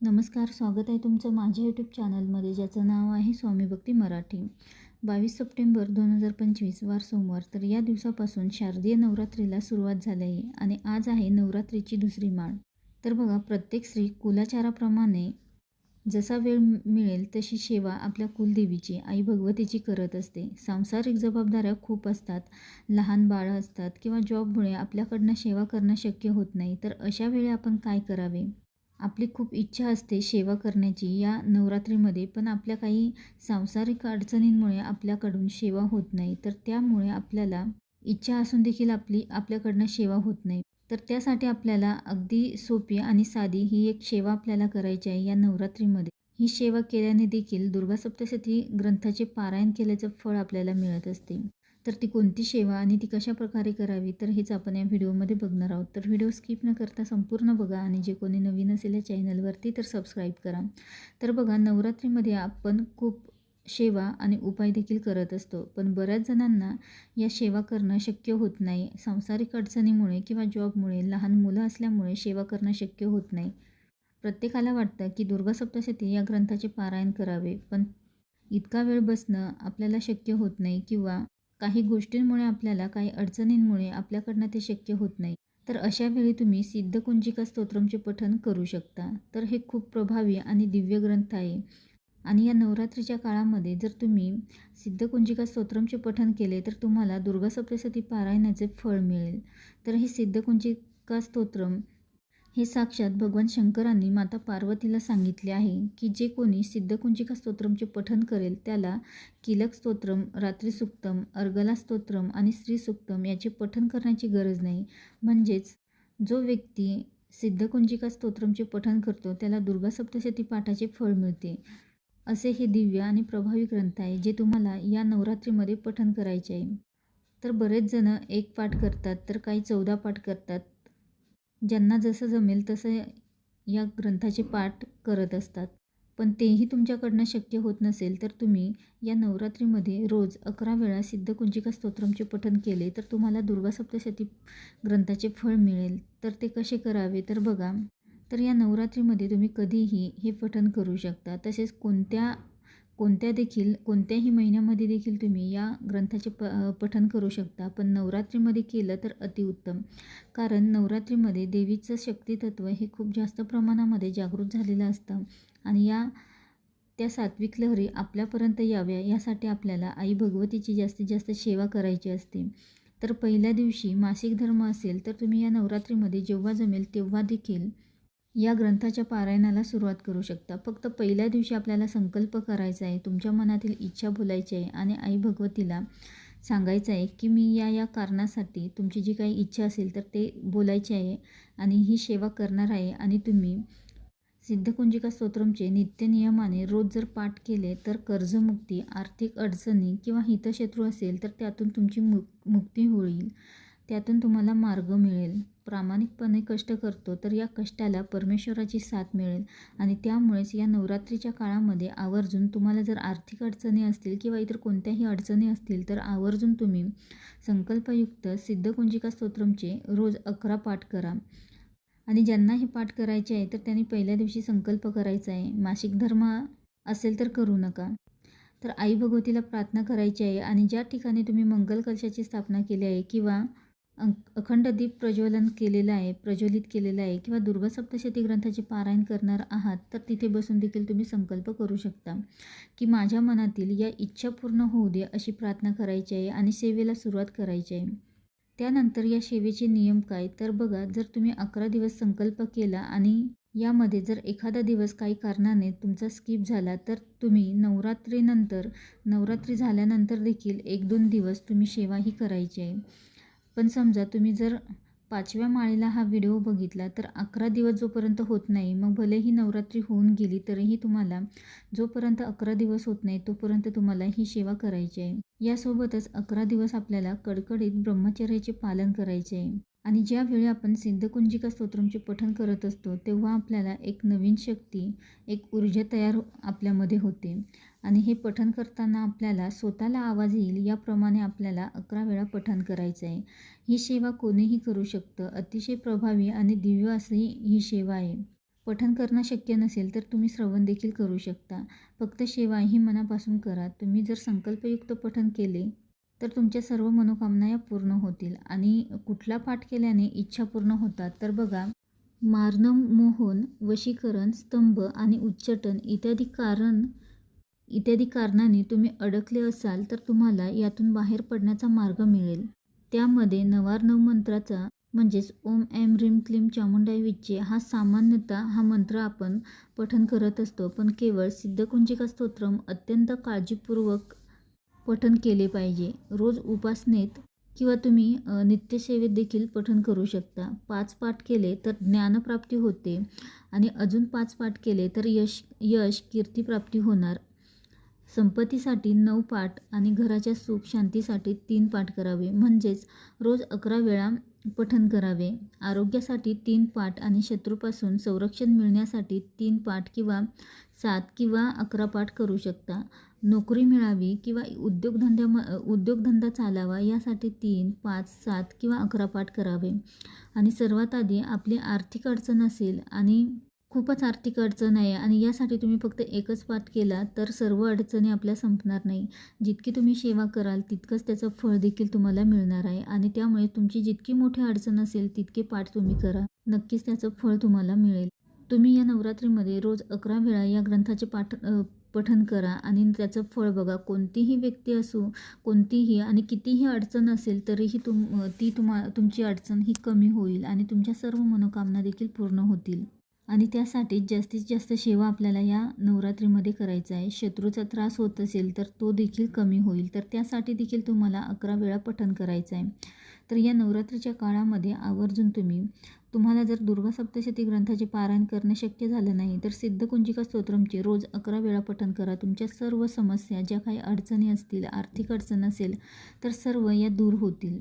नमस्कार स्वागत आहे तुमचं माझ्या यूट्यूब चॅनलमध्ये ज्याचं नाव आहे स्वामी भक्ती मराठी. बावीस सप्टेंबर दोन हजार पंचवीस वार सोमवार. तर या दिवसापासून शारदीय नवरात्रीला सुरुवात झाली आहे आणि आज आहे नवरात्रीची दुसरी माळ. तर बघा प्रत्येक स्त्री कुलाचाराप्रमाणे जसा वेळ मिळेल तशी सेवा आपल्या कुलदेवीची आई भगवतीची करत असते. सांसारिक जबाबदाऱ्या खूप असतात. लहान बाळं असतात किंवा जॉबमुळे आपल्याकडनं सेवा करणं शक्य होत नाही. तर अशा वेळी आपण काय करावे? आपली खूप इच्छा असते सेवा करण्याची या नवरात्रीमध्ये पण आपल्या काही सांसारिक अडचणींमुळे आपल्याकडून सेवा होत नाही. तर त्यामुळे आपल्याला इच्छा असून देखील आपली आपल्याकडनं सेवा होत नाही. तर त्यासाठी आपल्याला अगदी सोपी आणि साधी ही एक सेवा आपल्याला करायची आहे या नवरात्रीमध्ये. ही सेवा केल्याने देखील दुर्गा सप्तशती ग्रंथाचे पारायण केल्याचं फळ आपल्याला मिळत असते. तर ती कोणती सेवा आणि ती कशा प्रकारे करावी तर हेच आपण या व्हिडिओमध्ये बघणार आहोत. तर व्हिडिओ स्किप न करता संपूर्ण बघा आणि जे कोणी नवीन असेल या चॅनलवरती तर सबस्क्राईब करा. तर बघा नवरात्रीमध्ये आपण खूप सेवा आणि उपाय देखील करत असतो. पण बऱ्याच जणांना या सेवा करणं शक्य होत नाही. सांसारिक अडचणीमुळे किंवा जॉबमुळे लहान मुलं असल्यामुळे सेवा करणं शक्य होत नाही. प्रत्येकाला वाटतं की दुर्गा सप्तशती या ग्रंथाचे पारायण करावे पण इतका वेळ बसणं आपल्याला शक्य होत नाही किंवा काही गोष्टींमुळे आपल्याला काही अडचणींमुळे आपल्याकडनं ते शक्य होत नाही. तर अशा वेळी तुम्ही सिद्धकुंजिका स्तोत्रमचे पठन करू शकता. तर हे खूप प्रभावी आणि दिव्य ग्रंथ आहे. आणि या नवरात्रीच्या काळामध्ये जर तुम्ही सिद्धकुंजिका स्तोत्रमचे पठन केले तर तुम्हाला दुर्गा सप्तशती पारायणाचे फळ मिळेल. तर हे सिद्धकुंजिका स्तोत्रम हे साक्षात भगवान शंकरांनी माता पार्वतीला सांगितले आहे की जे कोणी सिद्धकुंजिका स्तोत्रमचे पठन करेल त्याला किलक स्तोत्रम रात्रीसुक्तम अर्गला स्तोत्रम आणि स्त्रीसुक्तम याचे पठन करण्याची गरज नाही. म्हणजेच जो व्यक्ती सिद्धकुंजिका स्तोत्रमचे पठन करतो त्याला दुर्गा सप्तशती पाठाचे फळ मिळते. असे हे दिव्य आणि प्रभावी ग्रंथ आहे जे तुम्हाला या नवरात्रीमध्ये पठन करायचे आहे. तर बरेच जण एक पाठ करतात तर काही चौदा पाठ करतात. ज्यांना जसं जमेल तसं या ग्रंथाचे पाठ करत असतात. पण तेही तुमच्याकडनं शक्य होत नसेल तर तुम्ही या नवरात्रीमध्ये रोज अकरा वेळा सिद्धकुंजिका स्तोत्रमचे पठन केले तर तुम्हाला दुर्गा सप्तशती ग्रंथाचे फळ मिळेल. तर ते कसे करावे? तर बघा. तर या नवरात्रीमध्ये तुम्ही कधीही हे पठन करू शकता. तसेच कोणत्या कोणत्या देखील कोणत्याही महिन्यामध्ये देखील तुम्ही या ग्रंथाचे प पठन करू शकता पण नवरात्रीमध्ये केलं तर अतिउत्तम कारण नवरात्रीमध्ये देवीचं शक्तितत्व हे खूप जास्त प्रमाणामध्ये जागृत झालेलं असतं. आणि या त्या सात्विक लहरी आपल्यापर्यंत याव्या यासाठी आपल्याला आई भगवतीची जास्तीत जास्त सेवा करायची असते. तर पहिल्या दिवशी मासिक धर्म असेल तर तुम्ही या नवरात्रीमध्ये जेव्हा जमेल तेव्हा देखील या ग्रंथाच्या पारायणाला सुरुवात करू शकता. फक्त पहिल्या दिवशी आपल्याला संकल्प करायचा आहे तुमच्या मनातील इच्छा बोलायची आहे आणि आई भगवतीला सांगायचं आहे की मी या या कारणासाठी तुमची जी काही इच्छा असेल तर ते बोलायचे आहे आणि ही सेवा करणार आहे आणि तुम्ही सिद्धकुंजिका स्तोत्रमचे नित्यनियमाने रोज जर पाठ केले तर कर्जमुक्ती आर्थिक अडचणी किंवा हितशत्रू असेल तर त्यातून तुमची मुक मुक्ती होईल. त्यातून तुम्हाला मार्ग मिळेल. प्रामाणिकपणे कष्ट करतो तर या कष्टाला परमेश्वराची साथ मिळेल आणि त्यामुळेच या नवरात्रीच्या काळामध्ये आवर्जून तुम्हाला जर आर्थिक अडचणी असतील किंवा इतर कोणत्याही अडचणी असतील तर आवर्जून तुम्ही संकल्पयुक्त सिद्धकुंजिका स्तोत्रमचे रोज अकरा पाठ करा. आणि ज्यांना हे पाठ करायचे आहे तर त्यांनी पहिल्या दिवशी संकल्प करायचा आहे. मासिक धर्म असेल तर करू नका. तर आई भगवतीला प्रार्थना करायची आहे आणि ज्या ठिकाणी तुम्ही मंगल कलशाची स्थापना केली आहे किंवा अखंड दीप प्रज्वलन केलेलं आहे प्रज्वलित केलेलं आहे किंवा दुर्गा सप्तशती ग्रंथाचे पारायण करणार आहात तर तिथे बसून देखील तुम्ही संकल्प करू शकता की माझ्या मनातील या इच्छा पूर्ण होऊ दे अशी प्रार्थना करायची आहे आणि सेवेला सुरुवात करायची आहे. त्यानंतर या सेवेचे नियम काय? तर बघा जर तुम्ही अकरा दिवस संकल्प केला आणि यामध्ये जर एखादा दिवस काही कारणाने तुमचा स्किप झाला तर तुम्ही नवरात्रीनंतर नवरात्री झाल्यानंतर देखील एक दोन दिवस तुम्ही सेवा ही करायची आहे. पण समजा तुम्ही जर पाचव्या माळेला हा व्हिडिओ बघितला तर अकरा दिवस जोपर्यंत होत नाही मग भलेही नवरात्री होऊन गेली तरीही तुम्हाला जोपर्यंत अकरा दिवस होत नाही तोपर्यंत तुम्हाला ही सेवा करायची आहे. यासोबतच अकरा दिवस आपल्याला कडकडीत ब्रह्मचर्याचे पालन करायचे आहे. आणि ज्यावेळी आपण सिद्धकुंजिका स्तोत्रमचे पठण करत असतो तेव्हा आपल्याला एक नवीन शक्ती एक ऊर्जा तयार आपल्यामध्ये होते. आणि हे पठण करताना आपल्याला स्वतःला आवाज येईल याप्रमाणे आपल्याला अकरा वेळा पठण करायचं आहे ही सेवा कोणीही करू शकतं. अतिशय प्रभावी आणि दिव्य अशी ही सेवा आहे. पठण करणं शक्य नसेल तर तुम्ही श्रवण देखील करू शकता. फक्त सेवा ही मनापासून करा. तुम्ही जर संकल्पयुक्त पठण केले तर तुमच्या सर्व मनोकामना या पूर्ण होतील. आणि कुठला पाठ केल्याने इच्छा पूर्ण होतात तर बघा. मारणं मोहन वशीकरण स्तंभ आणि उच्चटन इत्यादी कारण इत्यादी कारणाने तुम्ही अडकले असाल तर तुम्हाला यातून बाहेर पडण्याचा मार्ग मिळेल. त्यामध्ये नवार्णव मंत्राचा म्हणजेच ओम ॲम रिम क्लीम चामुंडाई विच्चे हा सामान्यतः हा मंत्र आपण पठन करत असतो पण केवळ सिद्धकुंजिका स्तोत्रम अत्यंत काळजीपूर्वक पठन केले पाहिजे. रोज उपासनेत किंवा तुम्ही नित्यसेवेत देखील पठन करू शकता. पाच पाठ केले तर ज्ञानप्राप्ती होते आणि अजून पाच पाठ केले तर यश यश कीर्तीप्राप्ती होणार. संपत्तीसाठी नऊ पाठ आणि घराच्या सुख शांतीसाठी तीन पाठ करावे. म्हणजेच रोज अकरा वेळा पठण करावे. आरोग्यासाठी तीन पाठ आणि शत्रूपासून संरक्षण मिळण्यासाठी तीन पाठ किंवा सात किंवा अकरा पाठ करू शकता. नोकरी मिळावी किंवा उद्योगधंद्या उद्योगधंदा चालावा यासाठी तीन पाच सात किंवा अकरा पाठ करावे. आणि सर्वात आधी आपली आर्थिक अडचण असेल आणि खूपच आर्थिक अडचण आहे आणि यासाठी तुम्ही फक्त एकच पाठ केला तर सर्व अडचणी आपल्या संपणार नाही. जितकी तुम्ही सेवा कराल तितकंच त्याचं फळ देखील तुम्हाला मिळणार आहे आणि त्यामुळे तुमची जितकी मोठी अडचण असेल तितके पाठ तुम्ही करा. नक्कीच त्याचं फळ तुम्हाला मिळेल. तुम्ही या नवरात्रीमध्ये रोज अकरा वेळा या ग्रंथाचे पाठ पठन करा आणि त्याचं फळ बघा. कोणतीही व्यक्ती असो कोणतीही आणि कितीही अडचण असेल तरीही तुम ती तुम्हा तुमची अडचण ही कमी होईल आणि तुमच्या सर्व मनोकामना देखील पूर्ण होतील. आणि त्यासाठी जास्तीत जास्त सेवा आपल्याला या नवरात्रीमध्ये करायचा आहे. शत्रूचा त्रास होत असेल तर तो देखील कमी होईल. तर त्यासाठी देखील तुम्हाला अकरा वेळा पठण करायचं आहे. तर या नवरात्रीच्या काळामध्ये आवर्जून तुम्ही तुम्हाला जर दुर्गा सप्तशती ग्रंथाचे पारायण करणं शक्य झालं नाही तर सिद्धकुंजिका स्तोत्रमचे रोज अकरा वेळा पठण करा. तुमच्या सर्व समस्या ज्या काही अडचणी असतील आर्थिक अडचण असेल तर सर्व या दूर होतील.